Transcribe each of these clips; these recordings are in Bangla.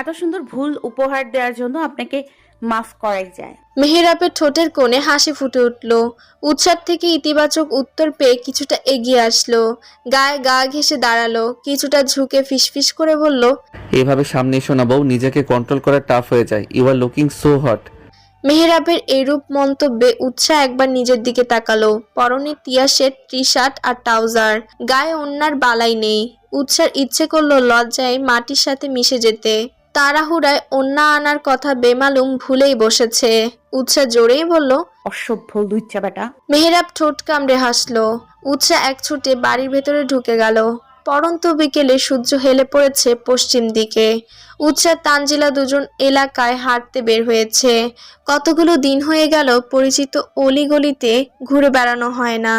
এত সুন্দর ভুল উপহার দেওয়ার জন্য আপনাকে মাফ করাই যায়। মেহেরাবের ঠোঁটের কোণে হাসি ফুটে উঠল। উৎসার থেকে ইতিবাচক উত্তর পেয়ে কিছুটা এগিয়ে আসলো। গায়ে গা ঘেসে দাঁড়াল। কিছুটা ঝুঁকে ফিসফিস করে বলল এভাবে সামনে এসো না বউ নিজেকে কন্ট্রোল করা টাফ হয়ে যায়। You are looking so hot মেহেরাবের এরূপ মন্তব্যে উৎসাহ একবার নিজের দিকে তাকালো। পরনে টিয়াশের টি শার্ট আর ট্রাউজার। গায়ে অন্যার বালাই নেই। উৎসার ইচ্ছে করল লজ্জায় মাটির সাথে মিশে যেতে। তাড়াহুড়ায় অন্যা আনার কথা বেমালুম ভুলেই বসেছে। উৎসাহ জোরেই বলল অসভ্য লুচ্চা বেটা। মেহেরাব ঠোঁট কামড়ে হাসলো। উৎসা এক ছুটে বাড়ির ভেতরে ঢুকে গেল। পরন্ত বিকেলে সূর্য হেলে পড়েছে পশ্চিম দিকে। উৎসাহ তানজিলা দুজন এলাকায় হাঁটতে বের হয়েছে। কতগুলো দিন হয়ে গেল পরিচিত অলিগলিতে ঘুরে বেড়ানো হয় না।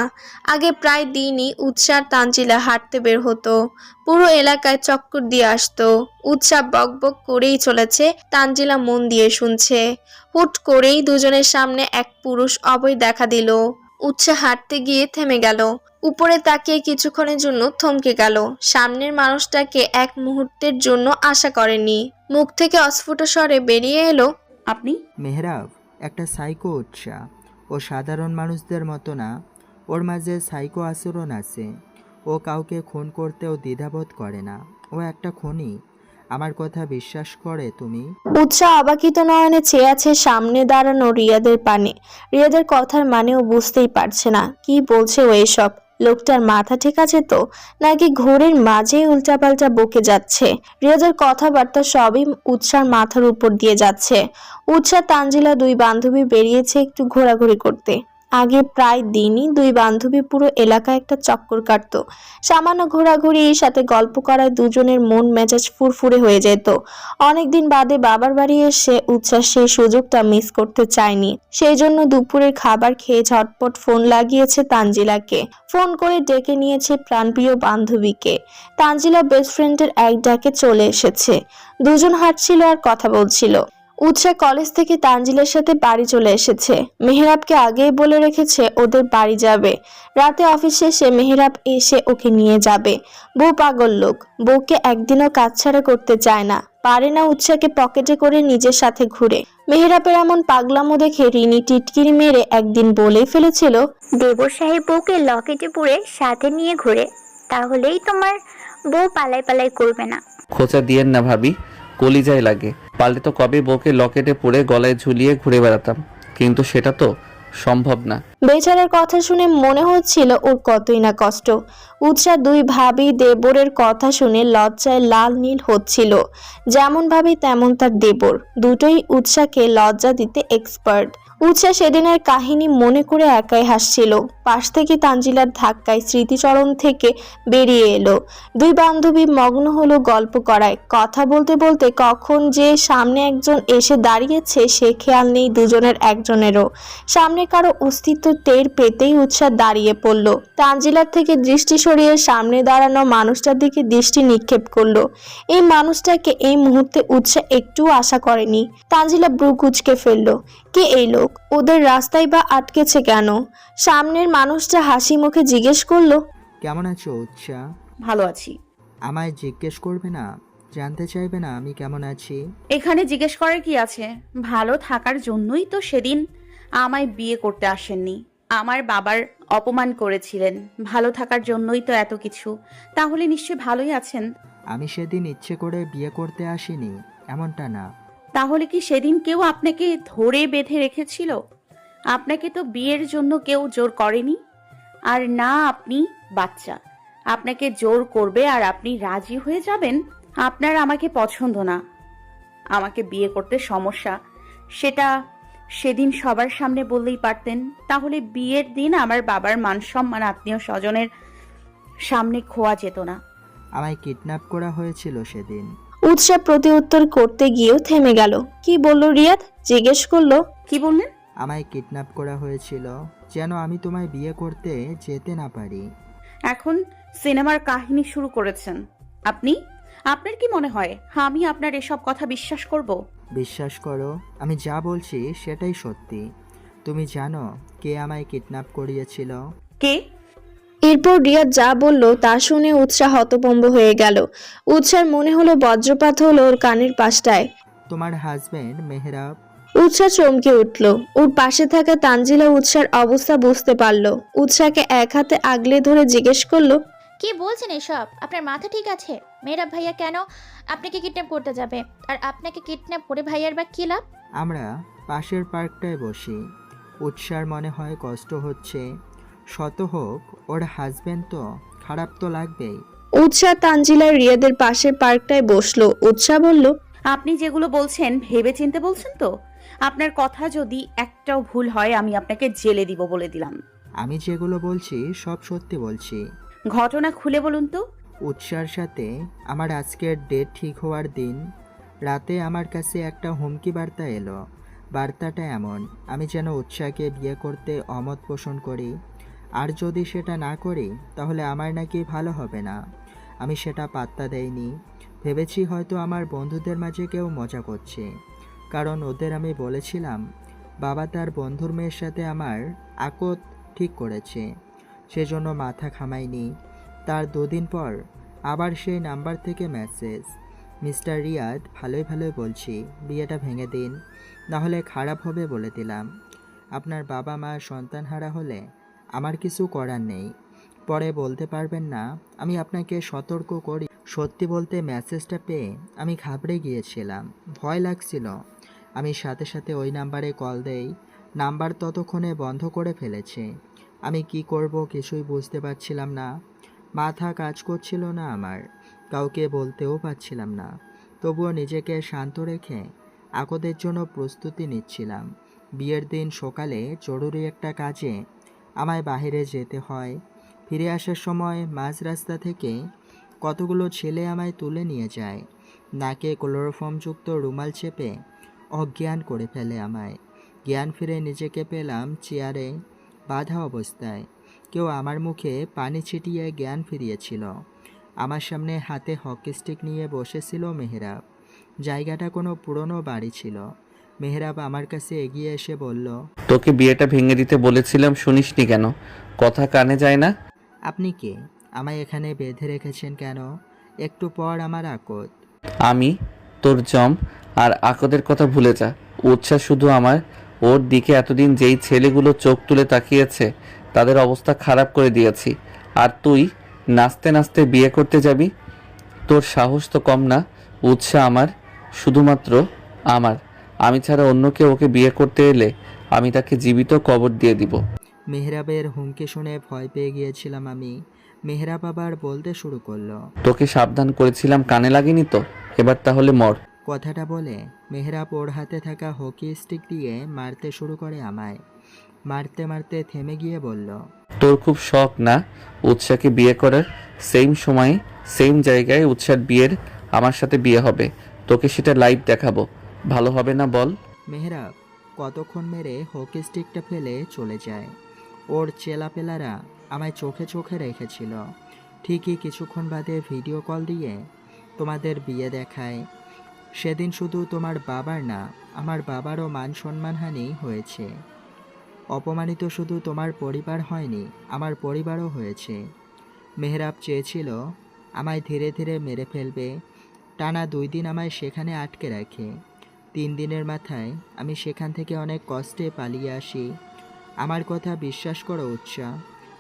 আগে প্রায় দিনই উৎসাহ তানজিলা হাঁটতে বের হতো। পুরো এলাকায় চক্কর দিয়ে আসতো। উৎসাহ বকবক করেই চলেছে, তানজিলা মন দিয়ে শুনছে। হুট করেই দুজনের সামনে এক পুরুষ অবৈ দেখা দিল। উৎসাহ হাঁটতে গিয়ে থেমে গেল। উপরে তাকিয়ে কিছুক্ষণের জন্য থমকে গেল। সামনের মানুষটাকে এক মুহূর্তের জন্য আশা করেনি। মুখ থেকে অস্ফুট স্বরে বেরিয়ে এলো আপনি? মেহরাব একটা সাইকো উৎসাহ ও সাধারণ মানুষদের মতো না। ওর মাঝে সাইকো আচরণ আছে। ও কাউকে খুন করতেও দ্বিধাবোধ করে না। ও একটা খুনি। আমার কথা বিশ্বাস করে তুমি? উৎসাহ অবাকিত নয়নে চেয়ে আছে সামনে দাঁড়ানো রিয়াদের পানে। রিয়াদের কথার মানেও বুঝতেই পারছে না। কি বলছে ও এসব? লোকটার মাথা ঠিক আছে তো? নাকি ঘোরের মাঝেই উল্টাপাল্টা বকে যাচ্ছে? রিয়াজের কথাবার্তা সবই উৎসার মাথার উপর দিয়ে যাচ্ছে। উৎসাহ তানজিলা দুই বান্ধবী বেরিয়েছে একটু ঘোরাঘুরি করতে। আগে প্রায় দিনই দুই বান্ধবী পুরো এলাকায় একটা চক্কর কাটতো। সামান্য ঘোরাঘুরি, সাথে গল্প করায় দুজনের মন মেজাজ ফুরফুরে হয়ে যেত। অনেকদিন বাদে বাবার বাড়ি এসে উচ্ছ্বাস সেই সুযোগটা মিস করতে চায়নি। সেই জন্য দুপুরের খাবার খেয়ে ঝটপট ফোন লাগিয়েছে তানজিলাকে। ফোন করে ডেকে নিয়েছে প্রাণপ্রিয় বান্ধবীকে। তানজিলা বেস্ট ফ্রেন্ডের এক ডাকে চলে এসেছে। দুজন হাঁটছিল আর কথা বলছিল। উৎসাহ কলেজ থেকে তানজিলের সাথে বাড়ি চলে এসেছে। মেহেরাবকে আগেই বলে রেখেছে ওদের বাড়ি যাবে। রাতে অফিস শেষে মেহেরাব এসে ওকে নিয়ে যাবে। বউ পাগল লোক। বউকে একদিনও কাছছাড়া করতে চায় না। পারে না উৎসাকে পকেটে করে নিজের সাথে ঘুরে। মেহেরাবের এমন পাগলামো দেখে রিনি টিটকিরি মেরে একদিন বলেই ফেলেছিল দেবর সাহেব বউকে লকেটে পুরে সাথে নিয়ে ঘুরে তাহলেই তোমার বউ পালাই পালাই করবে না। খোঁচা দিয়েন না ভাবি। কলিজায় লাগে। পাল্টে তো কবে বউকে লকেটে পড়ে গলায় ঝুলিয়ে ঘুরে বেড়াতাম। কিন্তু সেটা তো সম্ভব না। বেচারার কথা শুনে মনে হচ্ছিল ওর কতই না কষ্ট। উৎসাহ দুই ভাবি দেবরের কথা শুনে লজ্জায় লাল নীল হচ্ছিল। যেমন ভাবি তেমন তার দেবর। দুটোই উৎসাহকে লজ্জা দিতে এক্সপার্ট উৎসাহ সেদিনের কাহিনী মনে করে একাই হাসছিল। পাশ থেকে তাঞ্জিলার ধাক্কায় স্মৃতিচরণ থেকে বেরিয়ে এলো। দুই বান্ধবী মগ্ন হলো গল্প করায়। কথা বলতে বলতে কখন যে সামনে একজন এসে দাঁড়িয়েছে সে খেয়াল নেই দুজনের একজনেরও। সামনে কারও অস্তিত্ব টের পেতেই উৎসাহ দাঁড়িয়ে পড়ল। তানজিলার থেকে দৃষ্টি সরিয়ে সামনে দাঁড়ানো মানুষটার দিকে দৃষ্টি নিক্ষেপ করল। এই মানুষটাকে এই মুহূর্তে উৎসাহ একটু আশা করেনি। তানজিলা ব্রু কুচকে ফেলল কে এই লোক? ওদের রাস্তায় বা আটকেছে কেন? সামনের মানুষটা হাসি মুখে জিজ্ঞেস করল কেমন আছো উৎসাহ ভালো আছি। আমায় জিজ্ঞেস করবে না? জানতে চাইবে না আমি কেমন আছি? এখানে জিজ্ঞেস করার কি আছে? ভালো থাকার জন্যই তো সেদিন আমায় বিয়ে করতে আসেননি। আমার বাবার অপমান করেছিলেন। ভালো থাকার জন্যই তো এত কিছু। তাহলে নিশ্চয়ই ভালোই আছেন। আমি সেদিন ইচ্ছে করে বিয়ে করতে আসিনি এমনটা না। তাহলে কি সেদিন কেউ আপনাকে ধরে বেঁধে রেখেছিল? আপনাকে তো বিয়ের জন্য কেউ জোর করেনি? আর না আপনি বাচ্চা। আপনাকে জোর করবে আর আপনি রাজি হয়ে যাবেন? আপনার আমাকে পছন্দ না। আমাকে বিয়ে করতে সমস্যা। সেটা সেদিন সবার সামনে বললেই পারতেন তাহলে বিয়ের দিন আমার বাবার মান সম্মান আত্মীয় স্বজনের সামনে খোয়া যেত না। আমায় কিডন্যাপ করা হয়েছিল সেদিন। উৎসাহ প্রতি উত্তর করতে গিয়েও থেমে গেল। কি বলল রিয়াদ? জিজ্ঞেস করল। কি বললেন? আমায় কিডন্যাপ করা হয়েছিল যেন আমি তোমায় বিয়ে করতে যেতে না পারি। এখন সিনেমার কাহিনী শুরু করেছেন। আপনি? আপনার কি মনে হয় আমি আপনার এসব কথা বিশ্বাস করব? বিশ্বাস করো আমি যা বলছি সেটাই সত্যি। তুমি জানো কে আমায় কিডন্যাপ করিয়েছিল? কে? এরপর রিয়াদ যা বলল তা শুনে উৎসাহ হতভম্ব হয়ে গেল। উৎসার মনে হলো বজ্রপাত হলো ওর কানের পাশটায়। তোমার হাজবেন্ড মেহরাব? উৎসাহ চমকে উঠল। ওর পাশে থাকা তানজিলা উৎসার অবস্থা বুঝতে পারল। উৎসাকে এক হাতে আগলে ধরে জিজ্ঞেস করল কি বলছেন এসব? আপনার মাথা ঠিক আছে? মেয়েরা ভাইয়া কেন আপনাকে কিডন্যাপ করতে যাবে। আর আপনাকে কিডন্যাপ করে ভাইয়ার বা কি লাভ? আমরা পাশের পার্কটায় বসি। উৎসার মনে হয় কষ্ট হচ্ছে। শত হোক ওর হাজবেন্ড তো খারাপ তো লাগবেই। উৎসাহ তানজিলার রিয়াদের পাশের পার্কটায় বসল। উৎসাহ বলল আপনি যেগুলো বলছেন ভেবে চিনতে বলছেন তো? আপনার কথা যদি একটাও ভুল হয় আমি আপনাকে জেলে দিব বলে দিলাম। আমি যেগুলো বলছি সব সত্যি বলছি। ঘটনা খুলে বলুন তো। উৎসার সাথে আমার আজকের ডেট ঠিক হওয়ার দিন, রাতে আমার কাছে একটা হুমকি বার্তা এলো। বার্তাটা এমন, আমি যেন উৎসাহকে বিয়ে করতে অমত পোষণ করি। আর যদি সেটা না করি, তাহলে আমার নাকি ভালো হবে না। আমি সেটা পাত্তা দেইনি। ভেবেছি হয়তো আমার বন্ধুদের মাঝে কেউ মজা করছে। কারণ ওদের আমি বলেছিলাম, বাবা তার বন্ধুর মেয়ের সাথে আমার আকত ঠিক করেছে। সেজন্য মাথা খামাইনি। তার দুদিন পর আবার সেই নাম্বার থেকে মেসেজ মিস্টার রিয়াদ, ভালোই ভালোই বলছি, বিয়েটা ভেঙে দিন, নাহলে খারাপ হবে বলে দিলাম। আপনার বাবা মা সন্তানহারা হলে আমার কিছু করার নেই। পরে বলতে পারবেন না, আমি আপনাকে সতর্ক করি। সত্যি বলতে মেসেজটা পেয়ে আমি ঘাবড়ে গিয়েছিলাম। ভয় লাগছিল। আমি সাথে সাথে ওই নাম্বারে কল দেই। নাম্বার ততক্ষণে বন্ধ করে ফেলেছে। আমি কি করব কিছুই বুঝতে পারছিলাম না। মাথা কাজ করছিল না আমার। কাউকে বলতেও পারছিলাম না। তবুও নিজেকে শান্ত রেখে আকদের জন্য প্রস্তুতি নিচ্ছিলাম। বিয়ের দিন সকালে জরুরি একটা কাজে আমায় বাইরে যেতে হয়। ফিরে আসার সময় মাঝ রাস্তা থেকে কতগুলো ছেলে আমায় তুলে নিয়ে যায়। নাকে ক্লোরোফর্মযুক্ত রুমাল চেপে অজ্ঞান করে ফেলে আমায়। জ্ঞান ফিরে নিজেকে পেলাম চেয়ারে বাধা অবস্থায়। কেউ আমার মুখে পানি ছিটিয়ে জ্ঞান ফিরিয়েছিল। আমার সামনে হাতে হকি স্টিক নিয়ে বসেছিল মেহরাব। জায়গাটা কোনো পুরনো বাড়ি ছিল। মেহরাব আমার কাছে এগিয়ে এসে বলল তোকে বিয়েটা ভেঙে দিতে বলেছিলাম শুনিসনি কেন? কথা কানে যায় না? আপনি কে? আমায় এখানে বেঁধে রেখেছেন কেন? একটু পর আমার আকত আমি? তোর জম? আর আকদের কথা ভুলে যা। উৎসাহ শুধু আমার। ওর দিকে এতদিন যেই ছেলেগুলো চোখ তুলে তাকিয়েছে তাদের অবস্থা খারাপ করে দিয়েছি। আর তুই নাচতে নাচতে বিয়ে করতে যাবি? তোর সাহস তো কম না উৎসাহ আমার শুধুমাত্র আমার। আমি ছাড়া অন্য কেউ ওকে বিয়ে করতে এলে আমি তাকে জীবিত কবর দিয়ে দিব। মেহরাবের হুমকি শুনে ভয় পেয়ে গিয়েছিলাম আমি। মেহরাব আবার বলতে শুরু করল তোকে সাবধান করেছিলাম কানে লাগেনি তো? এবার তাহলে মর। কথাটা বলে মেহরাব ওর হাতে থাকা হকি স্টিক দিয়ে মারতে শুরু করে আমায়। মারতে মারতে থেমে গিয়ে বলল তোর খুব শখ না? উৎসাকে বিয়ে করার? সেম সময়ে সেম জায়গায় উৎসার বিয়ের আমার সাথে বিয়ে হবে। তোকে সেটা লাইভ দেখাবো। ভালো হবে না বল? মেহরাব কতক্ষণ মেরে হকি স্টিকটা ফেলে চলে যায়। ওর চেলাপেলারা আমায় চোখে চোখে রেখেছিল। ঠিকই কিছুক্ষণ বাদে ভিডিও কল দিয়ে তোমাদের বিয়ে দেখায়। সেদিন শুধু তোমার বাবার না আমার বাবারও মান সম্মানহানি হয়েছে। অপমানিত শুধু তোমার পরিবার হয়নি, আমার পরিবারও হয়েছে। মেহরাব চেয়েছিল, আমায় ধীরে ধীরে মেরে ফেলবে, টানা দুই দিন আমায় সেখানে আটকে রাখে। তিন দিনের মাথায় আমি সেখান থেকে অনেক কষ্টে পালিয়ে আসি। আমার কথা বিশ্বাস করো উৎসাহ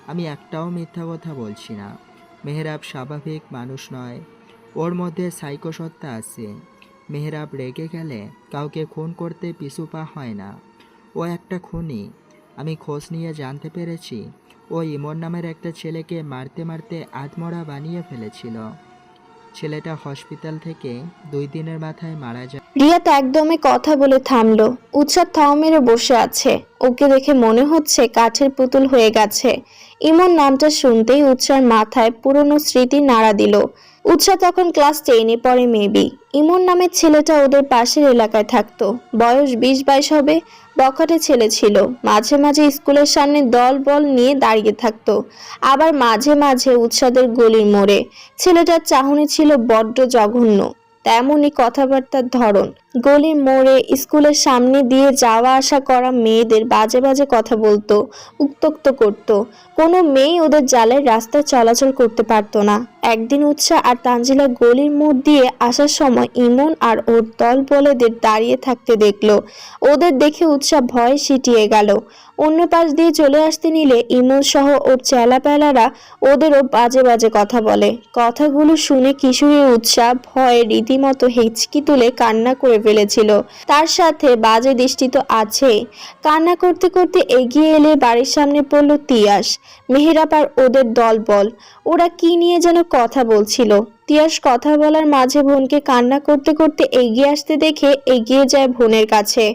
আমি একটাও মিথ্যা কথা বলছি না। মেহরাব স্বাভাবিক মানুষ নয়, ওর মধ্যে সাইকোসত্তা আছে। মেহরাব রেগে গেলে কাউকে খুন করতে পিছু পা হয় না। ও একটা খুনি আমি খোঁজ নিয়ে জানতে পেরেছি। ও ইমন নামের একটা ছেলেকে মারতে মারতে আধমরা বানিয়ে ফেলেছিল। ছেলেটা হসপিটাল থেকে দুই দিনের মাথায় মারা যায়। রিয়া তো একদমই কথা বলে থামলো। উৎসাহ থাও মেরে বসে আছে। ওকে দেখে মনে হচ্ছে কাঠের পুতুল হয়ে গেছে। ইমন নামটা শুনতেই উৎসার মাথায় পুরনো স্মৃতি নাড়া দিল। উৎসাহ তখন ক্লাস টেনে পড়ে মেবি। ইমন নামের ছেলেটা ওদের পাশের এলাকায় থাকতো। বয়স বিশ বাইশ হবে, বখাটে ছেলে ছিল। মাঝে মাঝে স্কুলের সামনে দল বল নিয়ে দাঁড়িয়ে থাকতো। আবার মাঝে মাঝে উৎসাদের গলির মোড়ে। ছেলেটার চাহনি ছিল বড্ড জঘন্য। তেমনই কথাবার্তার ধরন। গলির মোড়ে স্কুলের সামনে দিয়ে যাওয়া আসা করা মেয়েদের বাজে বাজে কথা বলতো, উত্তক্ত করত। কোনো মেয়ে ওদের জালের রাস্তায় চলাচল করতে পারতো না। একদিন উৎসাহ আর তানজিলা গলির মোড় দিয়ে আসার সময় ইমন আর ওর দল বলেদের দাঁড়িয়ে থাকতে দেখল। ওদের দেখে উৎসাহ ভয়ে সিটিয়ে গেল। অন্য পাশ দিয়ে চলে আসতে নিলে ইমন সহ ওর চেলাপেলারা ওদেরও বাজে বাজে কথা বলে। কথাগুলো শুনে কিশোরীর উৎসাহ ভয়ে রীতিমতো হেঁচকি তুলে কান্না করে ফেলেছিল। তার সাথে বাজে দৃষ্টি তো আছেই। কান্না করতে করতে এগিয়ে এলে বাড়ির সামনে পড়ল তিয়াস। মেহেরাব আর ওদের দল বল ওরা কি নিয়ে যেন কথা বলছিল। তিয়াস কথা বলার মাঝে বোনকে কান্না করতে করতে এগিয়ে আসতে দেখে এগিয়ে যায় বোনের কাছে।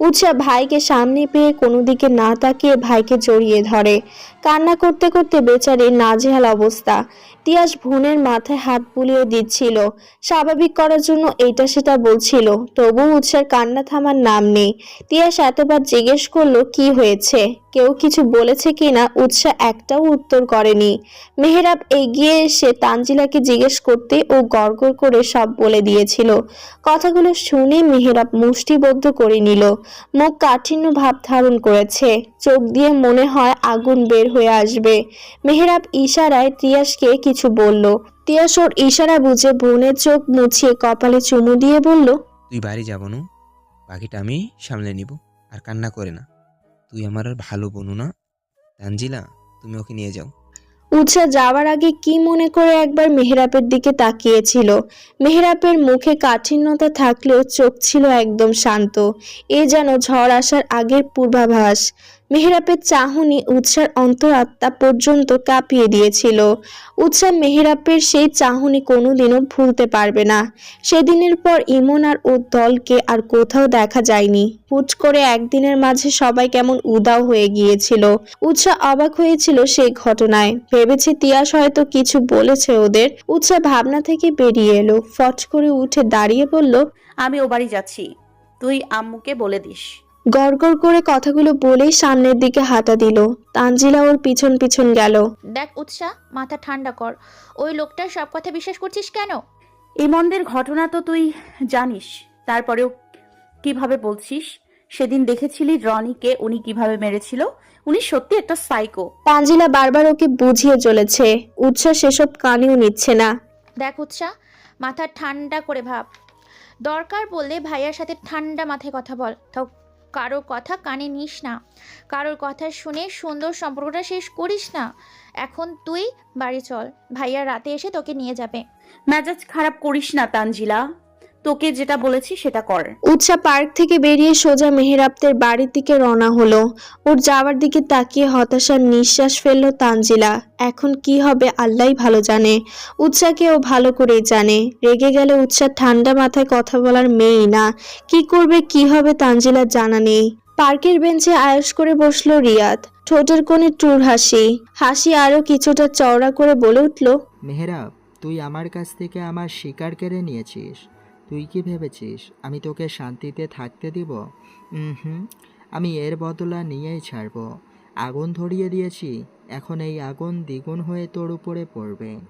উৎসাহ ভাইকে সামনে পেয়ে কোনো দিকে না তাকিয়ে ভাইকে জড়িয়ে ধরে। কান্না করতে করতে বেচারি নাজেহাল অবস্থা। তিয়াস বোনের মাথায় হাত বুলিয়ে দিচ্ছিল। স্বাভাবিক করার জন্য এটা সেটা বলছিল। তবু উৎসার কান্না থামার নাম নেই। তিয়াস এতবার জিজ্ঞেস করল, কি হয়েছে? কেউ কিছু বলেছে কিনা উৎসা একটাও উত্তর করেনি। মেহেরাব এগিয়ে এসে তানজিলাকে জিজ্ঞেস করতে ও গড়গড় করে সব বলে দিয়েছিল। কথাগুলো শুনে মেহেরাব মুষ্টিবদ্ধ করে নিল। মুখ কাঠিন্য ভাব ধারণ করেছে। চোখ দিয়ে মনে হয় আগুন বের হয়ে আসবে। মেহেরাব ইশারায় তিয়াসকে কিছু বলল। তিয়াস ওর ইশারা বুঝে বোনের চোখ মুছিয়ে কপালে চুমু দিয়ে বলল তুই বাড়ি যাব না বাকিটা আমি সামলে নিব আর কান্না করে না। তুই আমার আর ভালো বোনু না। তানজিলা তুমি ওকে নিয়ে যাও। উৎসা যাওয়ার আগে কি মনে করে একবার মেহেরাপের দিকে তাকিয়েছিল। মেহেরাপের মুখে কাঠিন্যতা থাকলেও চোখ ছিল একদম শান্ত। এ যেন ঝড় আসার আগের পূর্বাভাস। মেহেরাপের চাহনি উৎসার অন্তরাত্মা পর্যন্ত কাঁপিয়ে দিয়েছিল। উৎসা মেহেরাপের সেই চাহনি কোনোদিনও ভুলতে পারবে না। সেদিনের পর ইমন আর ওর দলকে আর কোথাও দেখা যায়নি। হুট করে একদিনের মাঝে সবাই কেমন উদাও হয়ে গিয়েছিল। উৎসা অবাক হয়েছিল সেই ঘটনায়। ভেবেছে তিয়াস হয়তো কিছু বলেছে ওদের। উৎসা ভাবনা থেকে বেরিয়ে এলো। ফট করে উঠে দাঁড়িয়ে বলল, আমি ও বাড়ি যাচ্ছি। তুই আম্মুকে বলে দিস। গড়গড় করে কথাগুলো বলেই সামনের দিকে হাঁটা দিল। তানজিলা ওর পিছন পিছন গেল। দেখ উৎসাহ মাথা ঠান্ডা কর। ওই লোকটার সব কথা বিশ্বাস করছিস কেন? ইমনদের ঘটনা তো তুই জানিস। তারপরেও কীভাবে বলছিস? সেদিন দেখেছিলি রনিকে উনি কীভাবে মেরেছিল? উনি সত্যি একটা সাইকো তানজিলা বারবার ওকে বুঝিয়ে চলেছে। উৎসাহ সেসব কানেও নিচ্ছে না। দেখ উৎসাহ মাথা ঠান্ডা করে ভাব। দরকার বললে ভাইয়ার সাথে ঠান্ডা মাথায় কথা বল। তাও কারোর কথা কানে নিস না। কারোর কথা শুনে সুন্দর সম্পর্কটা শেষ করিস না। এখন তুই বাড়ি চল। ভাইয়া রাতে এসে তোকে নিয়ে যাবে। মেজাজ খারাপ করিস না তানজিলা। তোকে যেটা বলেছি সেটা কর। উৎসা পার্ক থেকে বেরিয়ে সোজা মেহেরাবদের বাড়ির দিকে রওনা হলো। ওর যাওয়ার দিকে তাকিয়ে হতাশার নিঃশ্বাস ফেলল তানজিলা। এখন কি হবে আল্লাহই ভালো জানে। উৎসাকে ও ভালো করেই জানে। রেগে গেলে উৎসা ঠান্ডা মাথায় কথা বলার মেয়েই না। কি করবে কি হবে তানজিলার জানা নেই। পার্কের বেঞ্চে আয়স করে বসল রিয়াদ। ঠোঁটের কোণে টুর হাসি। হাসি আরও কিছুটা চওড়া করে বলে উঠল মেহরাব তুই আমার কাছ থেকে আমার শিকার কেড়ে নিয়েছিস। তুই কি ভেবেছিস আমি তোকে শান্তিতে থাকতে দিব? হুম, আমি এর বদলা নিয়েই ছাড়ব। আগুন ধরিয়ে দিয়েছি, এখন এই আগুন দ্বিগুণ হয়ে তোর উপরে পড়বে।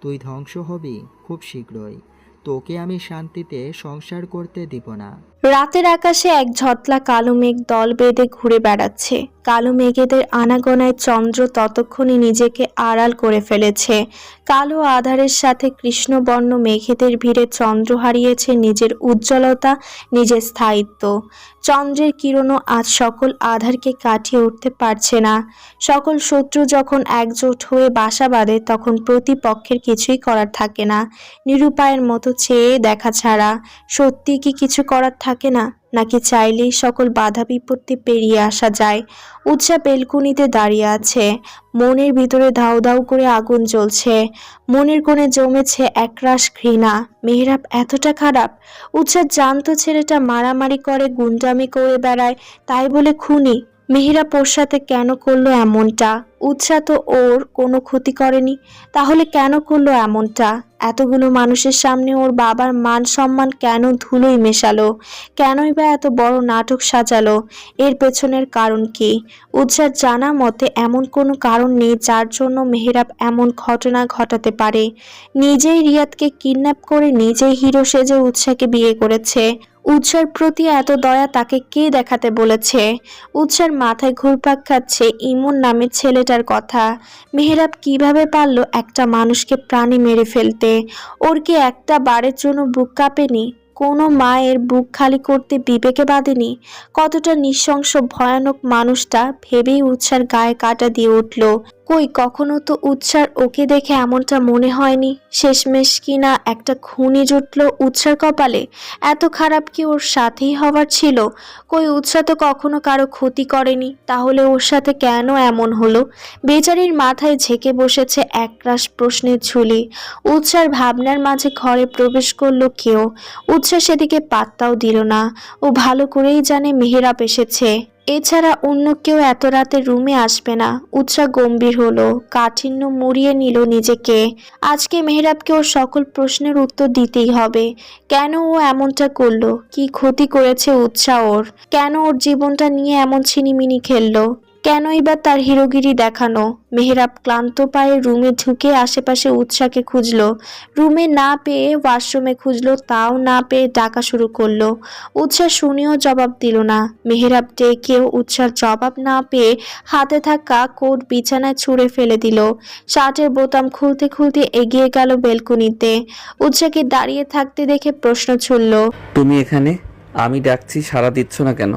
তুই ধ্বংস হবি খুব শীঘ্রই। তোকে আমি শান্তিতে সংসার করতে দিব না। রাতের আকাশে এক ঝটলা কালো মেঘ দল বেঁধে ঘুরে বেড়াচ্ছে। কালো মেঘেদের আনাগোনায় চন্দ্র ততক্ষণে নিজেকে আড়াল করে ফেলেছে। কালো আধারের সাথে কৃষ্ণবর্ণ মেঘেদের ভিড়ে চন্দ্র হারিয়েছে নিজের উজ্জ্বলতা, নিজের স্থায়িত্ব। চন্দ্রের কিরণও আজ সকল আধারকে কাটিয়ে উঠতে পারছে না। সকল শত্রু যখন একজোট হয়ে বাসা বাঁধে, তখন প্রতিপক্ষের কিছুই করার থাকে না। নিরুপায়ের মতো চেয়ে দেখা ছাড়া। সত্যি কি কিছু করার থাকে না, নাকি চাইলেই সকল বাধা বিপত্তি পেরিয়ে আসা যায়। উৎসা বেলকুনিতে দাঁড়িয়ে আছে। মনের ভিতরে ধাউ ধাউ করে আগুন জ্বলছে। মনের কোণে জমেছে একরাশ ঘৃণা। মেহরাব, এতটা খারাপ? উৎসা জানতো ছেলেটা মারামারি করে, গুন্ডামি করে বেড়ায়, তাই বলে খুনি। মেহেরাব ওর সাথে কেন করল এমনটা? উৎসা তো ওর কোনো ক্ষতি করেনি? তাহলে কেন করল এমনটা? এতগুলো মানুষের সামনে ওর বাবার মান সম্মান কেন ধুলোই মেশালো? কেনই বা এত বড় নাটক সাজালো? এর পেছনের কারণ কি? উৎসার জানা মতে এমন কোনো কারণ নেই যার জন্য মেহেরাব এমন ঘটনা ঘটাতে পারে। নিজেই রিয়াদকে কিডন্যাপ করে নিজেই হিরো সেজে উৎসাকে বিয়ে করেছে। উৎসার প্রতি এত দয়া তাকে কে দেখাতে বলেছে? উৎসার মাথায় ঘুরপাক খাচ্ছে ইমন নামের ছেলেটার কথা। মেহেরাব কীভাবে পারল একটা মানুষকে প্রাণী মেরে ফেলতে? ওর কি একটা বারের জন্য বুক কাঁপেনি? কোনো মায়ের বুক খালি করতে বিবেকে বাঁধেনি? কতটা নৃশংস, ভয়ানক মানুষটা ভেবেই উৎসার গায়ে কাটা দিয়ে উঠল। কই, কখনো তো উৎসার ওকে দেখে এমনটা মনে হয়নি। শেষমেশ কিনা একটা খুনি জুটল উৎসার কপালে? এত খারাপ কি ওর সাথেই হওয়ার ছিল? কই, উৎসা তো কখনো কারও ক্ষতি করেনি, তাহলে ওর সাথে কেন এমন হলো? বেচারির মাথায় ঝেঁকে বসেছে একরাশ প্রশ্নের ঝুলি। উৎসার ভাবনার মাঝে ঘরে প্রবেশ করল কেউ। উৎসা সেদিকে পাত্তাও দিল না। ও ভালো করেই জানে মেহেরাব এসেছে। এছাড়া অন্য কেউ এত রাতে রুমে আসবে না। উৎসা গম্ভীর হলো। কাঠিন্য মুড়িয়ে নিল নিজেকে। আজকে মেহরাবকে ওর সকল প্রশ্নের উত্তর দিতেই হবে। কেন ও এমনটা করল? কি ক্ষতি করেছে উৎসা ওর? কেন ওর জীবনটা নিয়ে এমন ছিনিমিনি খেললো? কেনই বা তার হিরোগিরি দেখানো? মেহরাব ক্লান্ত পায়ে রুমে ঢুকে আশেপাশে উৎসাকে খুঁজলো। রুমে না পেয়ে ওয়াশরুমে খুঁজলো, তাও না পেয়ে ডাকা শুরু করল। উৎসাহ শুনেও জবাব দিল না। মেহরাব ডেকেও উৎসার জবাব না পেয়ে হাতে থাকা কোট বিছানায় ছুঁড়ে ফেলে দিল। শার্টের বোতাম খুলতে খুলতে এগিয়ে গেল বেলকনিতে। উৎসাকে দাঁড়িয়ে থাকতে দেখে প্রশ্ন ছুড়ল, তুমি এখানে? আমি ডাকছি, সাড়া দিচ্ছ না কেন?